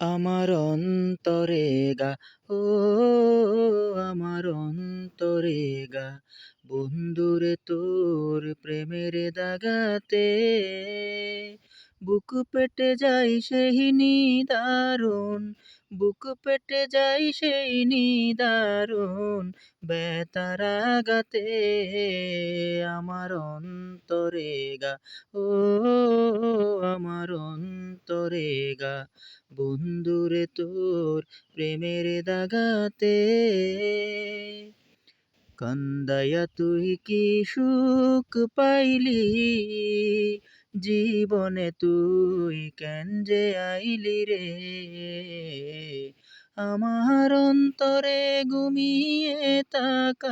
আমার অন্তরে গা, ও আমার অন্তরে গা। বন্ধুরে তোর প্রেমের দাগাতে বুক পেটে যাই সেই নিদারুণ, বুক পেটে যাই সেই নিদারুণ। বেতার আগাতে আমার অন্তরে গা, ও আমার অন্তরে গা বন্ধুরে তোর প্রেমের দাগাতে কান্দায়া তুই কি সুখ পাইলি? জীবনে তুই কেন যে আইলি রে? আমার অন্তরে ঘুমিয়ে তাকা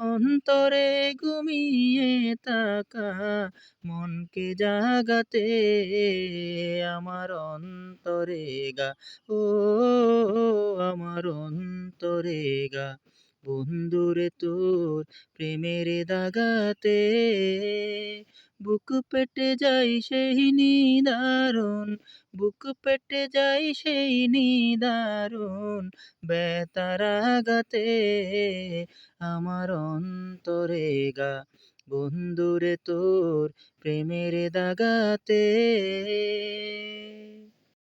অন্তরে ঘুমিয়ে তাকা মনকে জাগাতে আমার অন্তরে গা। ও, আমার অন্তরে গা। বন্ধুরে তোর প্রেমের দাগাতে বুক পেটে যাই সেই নিদারুণ, বুক পেটে যাই সেই নিদারুণ। বেতারাগাতে আমার অন্তরে গা, বন্ধুরে তোর প্রেমের দাগাতে।